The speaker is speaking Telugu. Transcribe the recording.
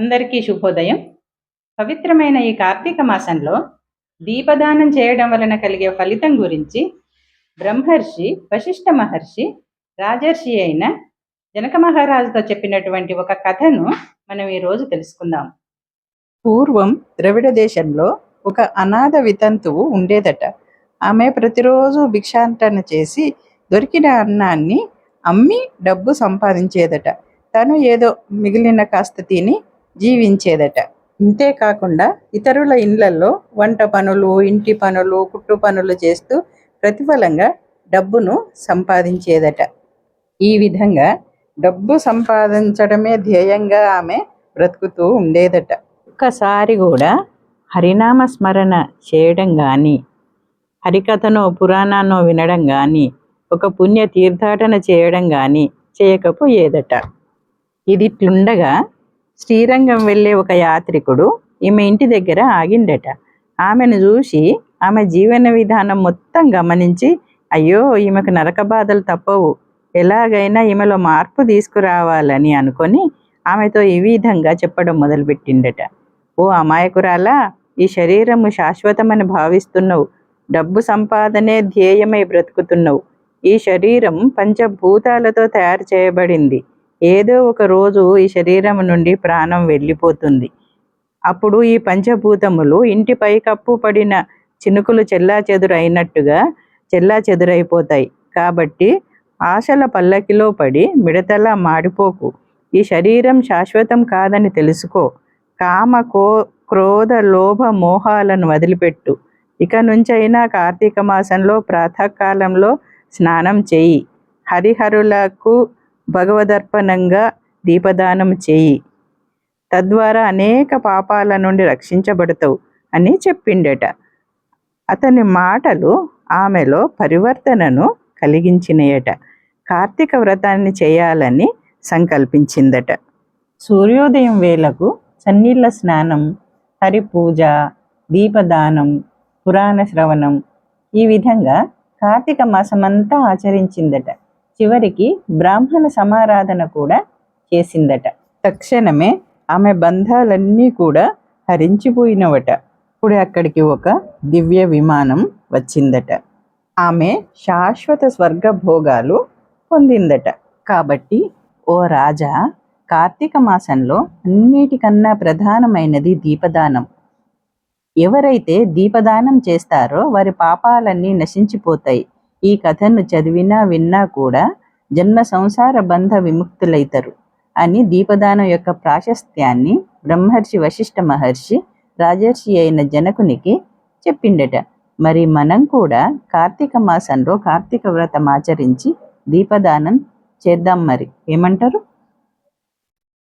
అందరికీ శుభోదయం. పవిత్రమైన ఈ కార్తీక మాసంలో దీపదానం చేయడం వలన కలిగే ఫలితం గురించి బ్రహ్మర్షి వశిష్ఠ మహర్షి రాజర్షి అయిన జనక మహారాజుతో చెప్పినటువంటి ఒక కథను మనం ఈరోజు తెలుసుకుందాం. పూర్వం ద్రవిడ దేశంలో ఒక అనాథ వితంతువు ఉండేదట. ఆమె ప్రతిరోజు భిక్షాటన చేసి దొరికిన అన్నాన్ని అమ్మి డబ్బు సంపాదించేదట. తను ఏదో మిగిలిన కాస్త తిని జీవించేదట. ఇంతేకాకుండా ఇతరుల ఇళ్ళలో వంట పనులు ఇంటి పనులు కుట్టు పనులు చేస్తూ ప్రతిఫలంగా డబ్బును సంపాదించేదట. ఈ విధంగా డబ్బు సంపాదించడమే ధ్యేయంగా ఆమె బ్రతుకుతూ ఉండేదట. ఒక్కసారి కూడా హరినామ స్మరణ చేయడం కానీ హరికథనో పురాణాన్నో వినడం కానీ ఒక పుణ్య తీర్థాటన చేయడం కానీ చేయకపోయేదట. ఇది ఇట్లుండగా శ్రీరంగం వెళ్ళే ఒక యాత్రికుడు ఈమె ఇంటి దగ్గర ఆగిండట. ఆమెను చూసి ఆమె జీవన విధానం మొత్తం గమనించి అయ్యో ఈమెకు నరక బాధలు తప్పవు. ఎలాగైనా ఈమెలో మార్పు తీసుకురావాలని అనుకొని ఆమెతో ఈ విధంగా చెప్పడం మొదలుపెట్టిండట. ఓ అమాయకురాలా ఈ శరీరము శాశ్వతమని భావిస్తున్నావు. డబ్బు సంపాదనే ధ్యేయమై బ్రతుకుతున్నావు. ఈ శరీరం పంచభూతాలతో తయారు చేయబడింది. ఏదో ఒక రోజు ఈ శరీరం నుండి ప్రాణం వెళ్ళిపోతుంది. అప్పుడు ఈ పంచభూతములు ఇంటి పైకప్పు పడిన చినుకులు చెల్లా అయినట్టుగా చెల్లా చెదురైపోతాయి కాబట్టి ఆశల పల్లకిలో పడి మిడతలా మాడిపోకు. ఈ శరీరం శాశ్వతం కాదని తెలుసుకో. కామ కో క్రోధ లోభ మోహాలను వదిలిపెట్టు. ఇక నుంచైనా కార్తీక మాసంలో ప్రాతకాలంలో స్నానం చేయి. హరిహరులకు భగవదర్పణంగా దీపదానం చేయి. తద్వారా అనేక పాపాల నుండి రక్షించబడతావు అని చెప్పిండట. అతని మాటలు ఆమెలో పరివర్తనను కలిగించినయట. కార్తీక వ్రతాన్ని చేయాలని సంకల్పించిందట. సూర్యోదయం వేళకు సన్నీళ్ళ స్నానం హరి పూజ దీపదానం పురాణ శ్రవణం ఈ విధంగా కార్తీక మాసమంతా ఆచరించిందట. చివరికి బ్రాహ్మణ సమారాధన కూడా చేసిందట. తక్షణమే ఆమె బంధాలన్నీ కూడా హరించిపోయినవట. ఇప్పుడు అక్కడికి ఒక దివ్య విమానం వచ్చిందట. ఆమె శాశ్వత స్వర్గ భోగాలు పొందిందట. కాబట్టి ఓ రాజా కార్తీక మాసంలో అన్నిటికన్నా ప్రధానమైనది దీపదానం. ఎవరైతే దీపదానం చేస్తారో వారి పాపాలన్నీ నశించిపోతాయి. ఈ కథను చదివినా విన్నా కూడా జన్మ సంసార బంధ విముక్తులైతరు అని దీపదానం యొక్క ప్రాశస్త్యాన్ని బ్రహ్మర్షి వశిష్ఠ మహర్షి రాజర్షి అయిన జనకునికి చెప్పిండట. మరి మనం కూడా కార్తీక మాసంలో కార్తీక వ్రతం ఆచరించి దీపదానం చేద్దాం మరి. ఏమంటారు?